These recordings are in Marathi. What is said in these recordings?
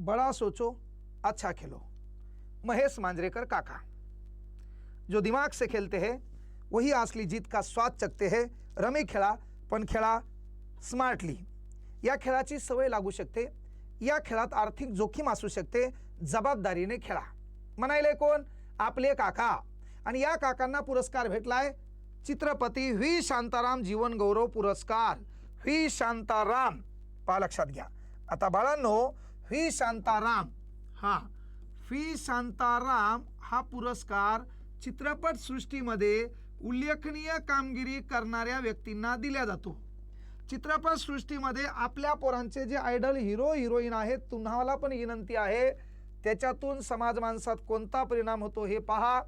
बड़ा सोचो अच्छा खेलो। महेश मांजरेकर काका। जो दिमाग से खेलते हैं वही असली जीत का स्वाद चखते हैं रमी खेळा पण खेळा स्मार्टली या खेळाची सवय लागू शकते या खेळात आर्थिक जोखीम असू शकते जबाबदारीने खेळा म्हणायले कोण? आपले काका। आणि या काकांना पुरस्कार भेटलाय चित्रपती व्ही. शांताराम जीवन गौरव पुरस्कार। व्ही. शांताराम पहा लक्षात घ्या। आता बाळांनो व्ही शांताराम. हा. व्ही शांताराम हा पुरस्कार चित्रपट सृष्टीमध्ये उल्लेखनीय कामगिरी करणाऱ्या व्यक्तींना दिला जातो. चित्रपट सृष्टीमध्ये आपल्या पोरांचे जे आयडल हिरो हिरोईन आहेत तुम्हाला पण विनंती आहे त्याच्यातून समाज माणसात कोणता परिणाम होतो हे पहा.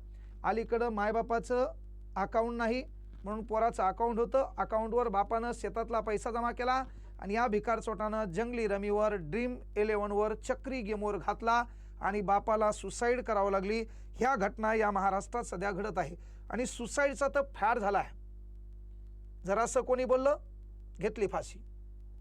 अलीकडं मायबापाचं अकाउंट नाही म्हणून पोराचं अकाउंट होतं. अकाउंटवर बापानं शेतातला पैसा जमा केला. आणि या भिकार चोटानं जंगली रमीवर ड्रीम इलेव्हनवर चक्री गेमवर घातला आणि बापाला सुसाईड करावं लागली. ह्या घटना या महाराष्ट्रात सध्या घडत आहे. आणि सुसाईडचा तर फॅड झाला आहे जरासं कोणी बोललं? घेतली फाशी.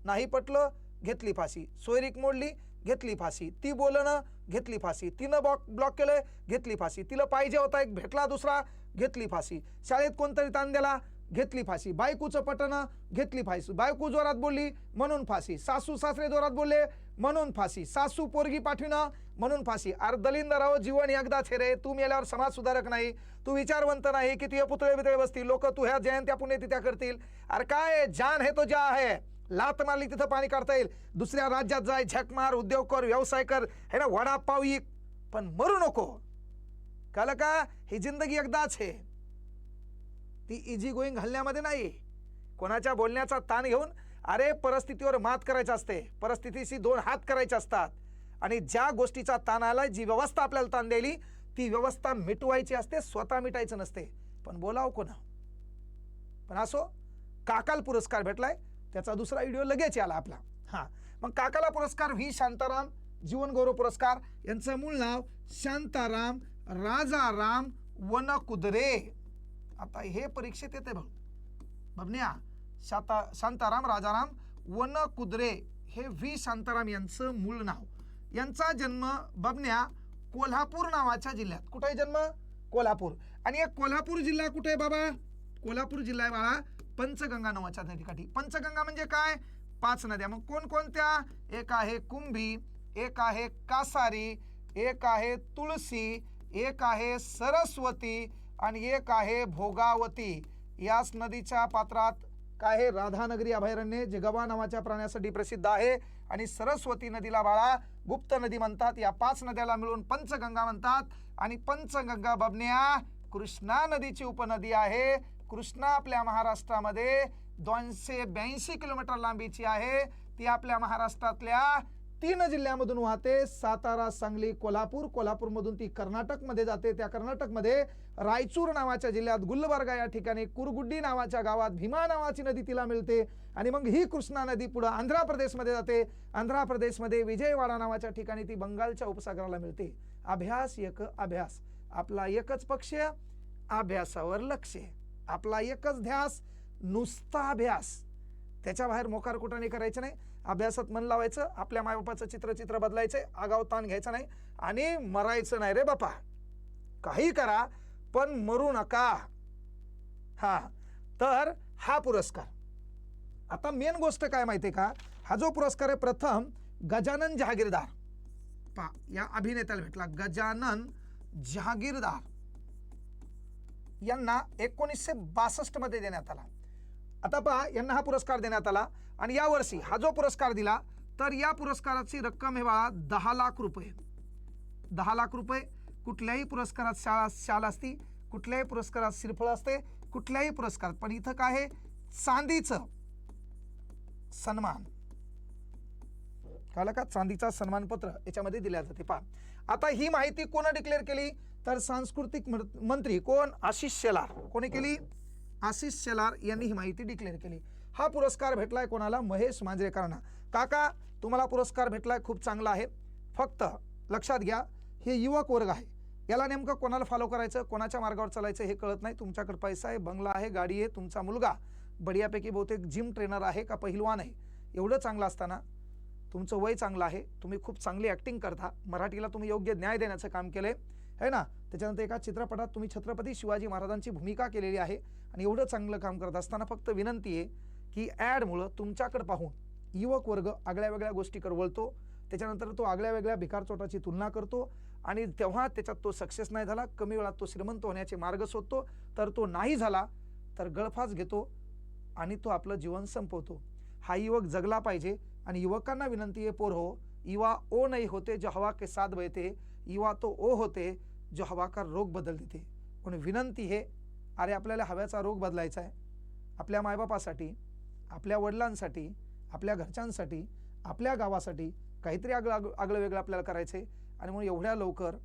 नाही पटलं? घेतली फाशी. सोयरीक मोडली? घेतली फाशी. ती बोलणं? घेतली फाशी. तिनं बॉक ब्लॉक केलंय? घेतली फाशी. तिला पाहिजे होता एक भेटला दुसरा? घेतली फाशी. शाळेत कोणतरी ताण दिला? घेतली फाशी. बायकूचं पटणं घेतली फाशी. बायकू जोरात बोलली म्हणून फाशी. सासू सासरे जोरात बोलले म्हणून फाशी. सासू पोरगी पाठविणं म्हणून फाशी. अरे दलिंदराव जीवन एकदाच हे रे तू मेल्यावर समाज सुधारक नाही. तू विचारवंत नाही की तुझे पुतळे बितळे बसतील. लोक तू ह्या जयंत्या पुणे तिथ्या करतील. अरे काय जान हे तो ज्या आहे. लात मारली तिथं पाणी काढता येईल. दुसऱ्या राज्यात जाय झक मार उद्योग कर व्यवसाय कर. हे ना वडापाव पण मरू नको. कळलं का ही जिंदगी एकदाच आहे ती इझी गोईंग हल्ल्यामध्ये नाही. कोणाच्या बोलण्याचा ताण घेऊन अरे परिस्थितीवर मात करायचं असते. परिस्थितीशी दोन हात करायचे असतात. आणि ज्या गोष्टीचा ताण आला जी व्यवस्था आपल्याला ताण द्यायली ती व्यवस्था मिटवायची असते स्वतः मिटायचं नसते. पण बोलाव कोणा पण असो काकाल पुरस्कार भेटलाय त्याचा दुसरा व्हिडिओ लगेच आला आपला. हां. मग काकाला पुरस्कार व्ही. शांताराम जीवनगौरव पुरस्कार यांचं मूळ नाव शांताराम राजाराम वनकुदरे. आता हे परीक्षेत येते बघ. बबन्या शाता शांताराम राजाराम वन कुद्रे हे व्ही. शांताराम यांचं मूळ नाव. यांचा जन्म बबन्या कोल्हापूर नावाच्या जिल्ह्यात. कुठे आहे जन्म? कोल्हापूर. आणि एक कोल्हापूर जिल्हा कुठे आहे बाबा? कोल्हापूर जिल्हा आहे बाळा पंचगंगा नावाच्या नदीकाठी. पंचगंगा म्हणजे काय? पाच नद्या. मग कोणकोणत्या? एक आहे कुंभी एक आहे कासारी एक आहे तुळसी एक आहे सरस्वती आणि एक आहे भोगावती. याच नदीच्या पात्रात काय आहे? राधानगरी अभयारण्य जे गवा नावाच्या प्राण्यासाठी प्रसिद्ध आहे. आणि सरस्वती नदीला बाळा गुप्त नदी म्हणतात. या पाच नद्याला मिळून पंचगंगा म्हणतात. आणि पंचगंगा बबन्या कृष्णा नदीची उपनदी आहे. कृष्णा आपल्या महाराष्ट्रामध्ये दोनशे ब्याऐंशी किलोमीटर लांबीची आहे. ती आपल्या महाराष्ट्रातल्या तीन जिल्ह्यामधून वाहते. सातारा सांगली कोल्हापूर. कोल्हापूरमधून ती कर्नाटकमध्ये जाते. त्या कर्नाटकमध्ये रायचूर नावाच्या जिल्ह्यात गुलबर्गा या ठिकाणी कुरगुड्डी नावाच्या गावात भीमा नावाची नदी तिला मिळते. आणि मग ही कृष्णा नदी पुढं आंध्र प्रदेशमध्ये जाते. आंध्र प्रदेशमध्ये विजयवाडा नावाच्या ठिकाणी ती बंगालच्या उपसागराला मिळते. अभ्यास एक अभ्यास. आपला एकच पक्ष अभ्यासावर लक्ष. आपला एकच ध्यास नुसता अभ्यास. त्याच्या बाहेर मोकार कुठाने करायचं नाही. अभ्यासात मन लावायचं आपल्या मायबापाचं चित्र चित्र बदलायचं आगाव ताण घ्यायचा नाही आणि मरायचं नाही रे बापा. काही करा पण मरू नका. हा तर हा पुरस्कार. आता मेन गोष्ट काय माहिती का? हा जो पुरस्कार आहे प्रथम गजानन जहागीरदार. पा या अभिनेत्याला भेटला. गजानन जहागीरदार. यांना एकोणीसशे बासष्टमध्ये देण्यात आला. आता पहा यांना हा पुरस्कार देण्यात आला आणि यावर्षी हा जो पुरस्कार दिला तर या पुरस्काराची रक्कम हे बाळा दहा लाख रुपये. दहा लाख रुपये. कुठल्याही पुरस्कारात शाळा शाल असती कुठल्याही पुरस्कारात श्रीफळ असते कुठल्याही पुरस्कारात. पण इथं काय आहे? चांदीचं सन्मान. कळलं का? चांदीचा सन्मानपत्र याच्यामध्ये दिल्या जाते. पहा. आता ही माहिती कोण डिक्लेअर केली? तर सांस्कृतिक मंत्री कोण? आशिष शेलार. कोणी केली? आशिष शेलार यांनी ही माहिती डिक्लेअर केली. हा पुरस्कार भेटलाय कोणाला? महेश मांजरेकरांना. काका तुम्हाला पुरस्कार भेटलाय खूप चांगला आहे. फक्त लक्षात घ्या हे युवक वर्ग आहे. याला नेमकं कोणाला फॉलो करायचं? कोणाच्या मार्गावर चालायचं हे कळत नाही. तुमच्याकडे पैसा आहे बंगला आहे गाडी आहे तुमचा मुलगा. बढियापैकी बहुतेक जिम ट्रेनर आहे का पहिलवान आहे? एवढं चांगलं असताना तुमचं वय चांगलं आहे. तुम्ही खूप चांगली ॲक्टिंग करता. मराठीला तुम्ही योग्य न्याय देण्याचं काम केलं आहे ना? त्याच्यानंतर एका चित्रपटात तुम्ही छत्रपती शिवाजी महाराजांची भूमिका केलेली आहे आणि एवढं चांगलं काम करत असताना फक्त विनंती आहे की ॲडमुळं तुमच्याकडे पाहून युवक वर्ग आगळ्या वेगळ्या गोष्टीकडे वळतो. त्याच्यानंतर तो आगळ्या वेगळ्या भिकारचोटाची तुलना करतो आणि तेव्हा त्याच्यात तो सक्सेस नाही झाला कमी वेळात तो श्रीमंत होण्याचे मार्ग शोधतो. तर तो नाही झाला तर गळफास घेतो आणि तो आपलं जीवन संपवतो. हा युवक जगला पाहिजे आणि युवकांना विनंती आहे पोर हो युवा ओ नाही होते जो हवा के साथ बहते युवा तो ओ होते जो हवाकार रोग बदल देते. म्हणून विनंती हे अरे आपल्याला हव्याचा रोग बदलायचा आहे. आपल्या मायबापासाठी आपल्या वडिलांसाठी आपल्या घरच्यांसाठी आपल्या गावासाठी काहीतरी आगळं आग आगळं वेगळं आपल्याला करायचं आहे आणि म्हणून एवढ्या लवकर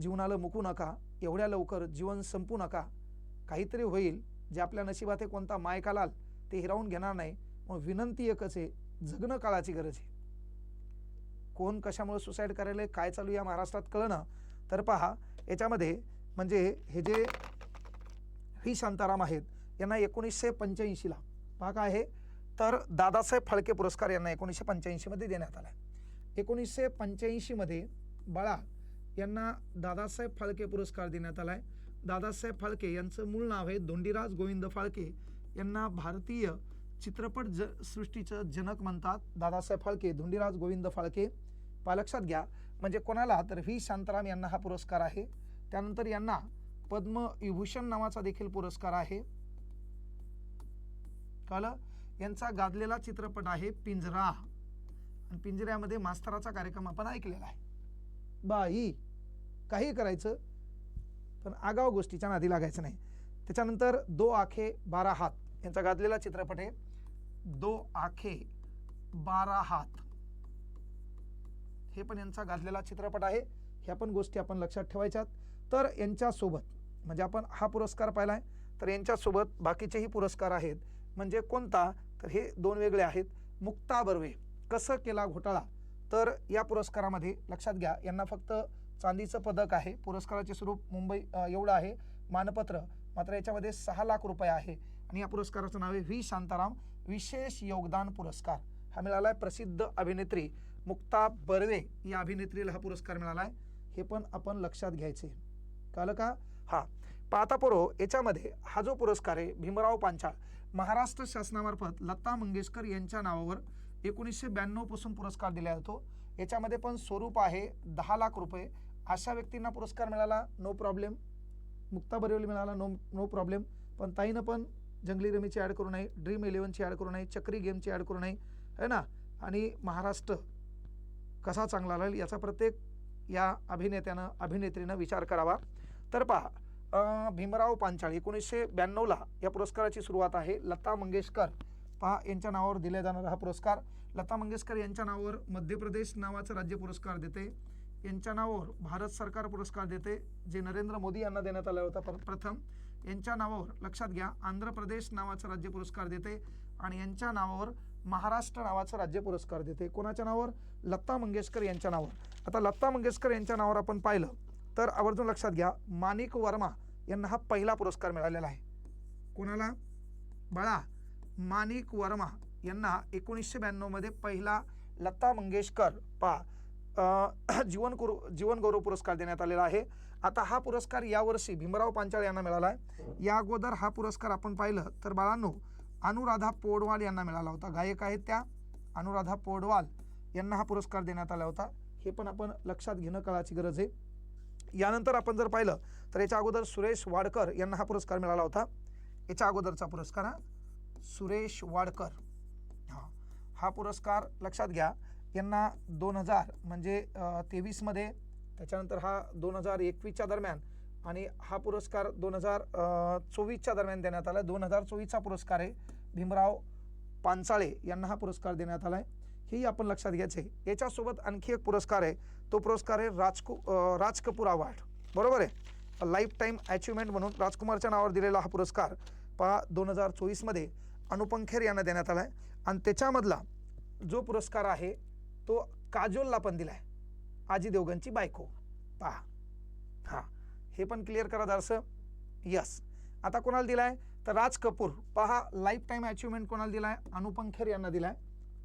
जीवनाला मुकू नका एवढ्या लवकर जीवन संपू नका. काहीतरी होईल. जे आपल्या नशिबात हे कोणता मायकालाल ते हिरावून घेणार नाही. मग विनंती एकच आहे जगणं काळाची गरज आहे. कोण कशामुळे सुसाईड करायला काय चालू या महाराष्ट्रात कळणं. तर पहा याच्यामध्ये म्हणजे हे जे व्ही शांताराम आहेत यांना एकोणीसशे पंच्याऐंशीला पहा काय आहे तर दादासाहेब फाळके पुरस्कार यांना एकोणीसशे पंच्याऐंशीमध्ये देण्यात आला आहे एकोणीसशे पंच्याऐंशीमध्ये बाळा यांना दादासाहेब फाळके पुरस्कार देण्यात आला आहे दादासाहेब फाळके यांचं मूळ नाव आहे धोंडीराज गोविंद फाळके. यांना भारतीय चित्रपट ज सृष्टीचं जनक म्हणतात दादासाहेब फाळके धोंडीराज गोविंद फाळके. पहा लक्षात घ्या म्हणजे कोणाला? तर व्ही. शांताराम यांना हा पुरस्कार आहे. त्यानंतर यांना पद्मविभूषण नावाचा देखील पुरस्कार आहे. कळलं? यांचा गाजलेला चित्रपट आहे पिंजरा. आणि पिंजऱ्यामध्ये मास्तराचा कार्यक्रम आपण ऐकलेला आहे. बाई काही करायचं? पण आगाव गोष्टीच्या नादी लागायचं नाही. त्याच्यानंतर दो आखे बारा हात. यांचा गाजलेला चित्रपट आहे. दो आखे बारा हात. हे पण यांचा गाजलेला चित्रपट आहे. ह्या पण गोष्टी आपण लक्षात ठेवायच्यात. तर यांच्यासोबत म्हणजे आपण हा पुरस्कार पाहिला आहे तर यांच्यासोबत बाकीचेही पुरस्कार आहेत. म्हणजे कोणता? तर हे दोन वेगळे आहेत. मुक्ता बर्वे कसं केला घोटाळा? तर या पुरस्कारामध्ये लक्षात घ्या यांना फक्त चांदीचं पदक आहे. पुरस्काराचे स्वरूप मुंबई एवढं आहे. मानपत्र मात्र याच्यामध्ये सहा लाख रुपये आहे. आणि या पुरस्काराचं नाव आहे व्ही शांताराम. विशेष योगदान पुरस्कार. हा मिळाला आहे प्रसिद्ध अभिनेत्री मुक्ता बर्वे या अभिनेत्रीला हा पुरस्कार मिळाला आहे. हे पण आपण लक्षात घ्यायचे. कळलं का? हा. पातापोरो याच्यामध्ये हा जो पुरस्कार आहे भीमराव पांचाळ महाराष्ट्र शासनामार्फत लता मंगेशकर यांच्या नावावर एकोणीसशे ब्याण्णवपासून पुरस्कार दिला जातो. याच्यामध्ये पण स्वरूप आहे दहा लाख रुपये. अशा व्यक्तींना पुरस्कार मिळाला नो प्रॉब्लेम मुक्ता बरेवली मिळाला नो नो प्रॉब्लेम पण ताईनं पण जंगली रमीची ॲड करू नये ड्रीम इलेव्हनची ॲड करू नये चक्री गेमची ॲड करू नये है ना? आणि महाराष्ट्र कसा चांगला राहील याचा प्रत्येक या अभिनेत्यानं अभिनेत्रीनं विचार करावा. तर पहा भीमराव पांचाळ एकोणीसशे ब्याण्णवला या पुरस्काराची सुरुवात आहे. लता मंगेशकर पहा यांच्या नावावर दिला जाणारा हा पुरस्कार. लता मंगेशकर यांच्या नावावर मध्य प्रदेश नावाचं राज्य पुरस्कार देते. यांच्या नावावर भारत सरकार पुरस्कार देते जे नरेंद्र मोदी यांना देण्यात आला होता प्र- प्रथम. यांच्या नावावर लक्षात घ्या आंध्र प्रदेश नावाचा राज्य पुरस्कार देते आणि यांच्या नावावर महाराष्ट्र नावाचा राज्य पुरस्कार देते. कोणाच्या नावावर? लता मंगेशकर यांच्या नावावर. आता लता मंगेशकर यांच्या नावावर आपण पाहिलं तर आवर्जून लक्षात घ्या माणिक वर्मा यांना हा पहिला पुरस्कार मिळालेला आहे. कोणाला? बाळा माणिक वर्मा यांना एकोणीसशे ब्याण्णवमध्ये पहिला लता मंगेशकर पा जीवन गुरु जीवन गौरव पुरस्कार देण्यात आलेला आहे. आता हा पुरस्कार यावर्षी भीमराव पांचाळ यांना मिळाला आहे या अगोदर हा पुरस्कार आपण पाहिलं तर बाळांनो अनुराधा पोडवाल यांना मिळाला होता. गायक आहेत त्या अनुराधा पोडवाल यांना हा पुरस्कार देण्यात आला होता. हे पण आपण लक्षात घेणं काळाची गरज आहे. यानंतर आपण जर पाहिलं तर याच्या अगोदर सुरेश वाडकर यांना हा पुरस्कार मिळाला होता. याच्या अगोदरचा पुरस्कार हा सुरेश वाडकर. हा हा पुरस्कार लक्षात घ्या. यांना दोन हजार म्हणजे तेवीसमध्ये त्याच्यानंतर हा दोन हजार एकवीसच्या दरम्यान आणि हा पुरस्कार दोन हजार चोवीसच्या दरम्यान देण्यात आला. दोन हजार चोवीसचा पुरस्कार आहे. भीमराव पांचाळे यांना हा पुरस्कार देण्यात आला आहे हेही आपण लक्षात घ्यायचे याच्यासोबत आणखी एक पुरस्कार आहे. तो पुरस्कार आहे राजकु राज कपूर अवॉर्ड. बरोबर आहे? लाईफ टाईम अचिव्हमेंट म्हणून राजकुमारच्या नावावर दिलेला हा पुरस्कार पहा दोन हजार चोवीसमध्ये अनुपंखेर यांना देण्यात आला आहे आणि त्याच्यामधला जो पुरस्कार आहे तो काजोलला पण दिला आहे आजी देवगनची बायको. पहा. हां. हे पण क्लिअर करा जरासं. यस आता कोणाला दिला आहे तर राज कपूर. पहा लाईफ टाईम अचिव्हमेंट कोणाला दिला आहे अनुपम खेर यांना दिला आहे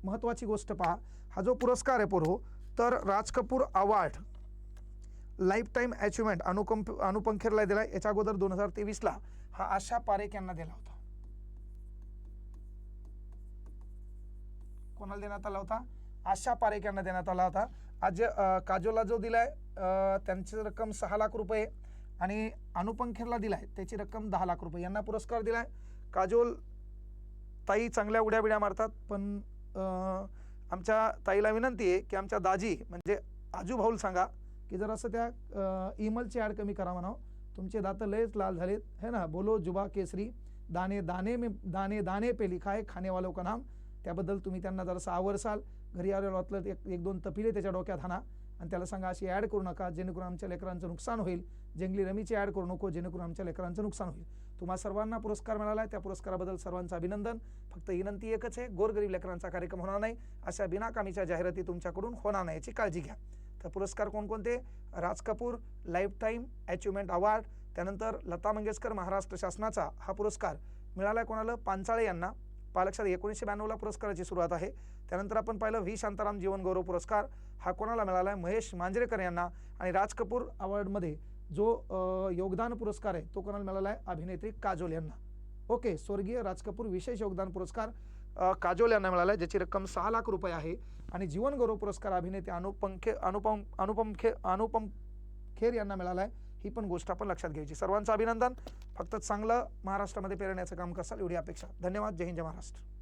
महत्त्वाची गोष्ट पहा. हा जो पुरस्कार आहे पोरो तर Raj Kapoor award lifetime achievement अनुकंप Anupam खेरला दिला याच्या अगोदर दोन हजार तेवीसला हा आशा पारेख यांना दिला होता. कोणाला देण्यात आला होता? आशा पारेख यांना देण्यात आला होता. आज काजोला काजोलला जो दिलाय आहे त्यांची रक्कम सहा लाख रुपये आणि अनुपंखेरला दिला दिलाय त्याची रक्कम दहा लाख रुपये. यांना पुरस्कार दिलाय. काजोल ताई चांगल्या उड्या बिड्या मारतात पण अं, आमच्या ताईला विनंती आहे की आमच्या दाजी म्हणजे आजू भाऊल सांगा की जर असं त्या ईमेलची ॲड कमी करा म्हणावं. तुमचे दात लयच लाल झालेत. है ना? बोलो जुबा केसरी दाणे दाणे मे दाणे दाणे पे लिखा आहे खानेवालो का नाम? त्याबद्दल तुम्ही त्यांना जरासं आवरसाल. घरी आलेलो वाचलं एक एक दोन तपिले त्याच्या डोक्यात हाना आणि त्याला सांगा अशी ॲड करू नका जेणेकरून आमच्या लेकरांचं नुकसान होईल. जंगली रमीची ॲड करू नको जेणेकरून आमच्या लेकरांचं नुकसान होईल. तुम्हा सर्वांना पुरस्कार मिळाला आहे त्या पुरस्काराबद्दल सर्वांचं अभिनंदन. फक्त विनंती एकच आहे गोरगरीब लेकरांचा कार्यक्रम होणार नाही. अशा बिनाकामीच्या जाहिराती तुमच्याकडून होणार नाही याची काळजी घ्या. तर पुरस्कार कोणकोणते? Raj Kapoor lifetime achievement award त्यानंतर लता मंगेशकर महाराष्ट्र शासनाचा हा पुरस्कार. मिळाला आहे कोणाला? पांचाळे यांना. पालक्षात एकोणीसशे ब्याण्णवला पुरस्काराची सुरुवात आहे. त्यानंतर आपण पाहिलं व्ही. शांताराम जीवनगौरव पुरस्कार. हा कोणाला मिळाला आहे महेश मांजरेकर यांना आणि राज कपूर अवॉर्डमध्ये जो योगदान पुरस्कार आहे तो कोणाला मिळाला आहे अभिनेत्री काजोल यांना. ओके स्वर्गीय राज कपूर विशेष योगदान पुरस्कार काजोल यांना मिळाला आहे ज्याची रक्कम सहा लाख रुपये आहे. आणि जीवनगौरव पुरस्कार अभिनेते अनुपम खे अनुपम अनुपम खे अनुपम खेर यांना मिळाला आहे ही पण गोष्ट आपण लक्षात घ्यायची. सर्वांचं अभिनंदन. फक्त चांगलं महाराष्ट्रामध्ये पेरण्याचं काम कसाल एवढी अपेक्षा. धन्यवाद. जय हिंद जय महाराष्ट्र.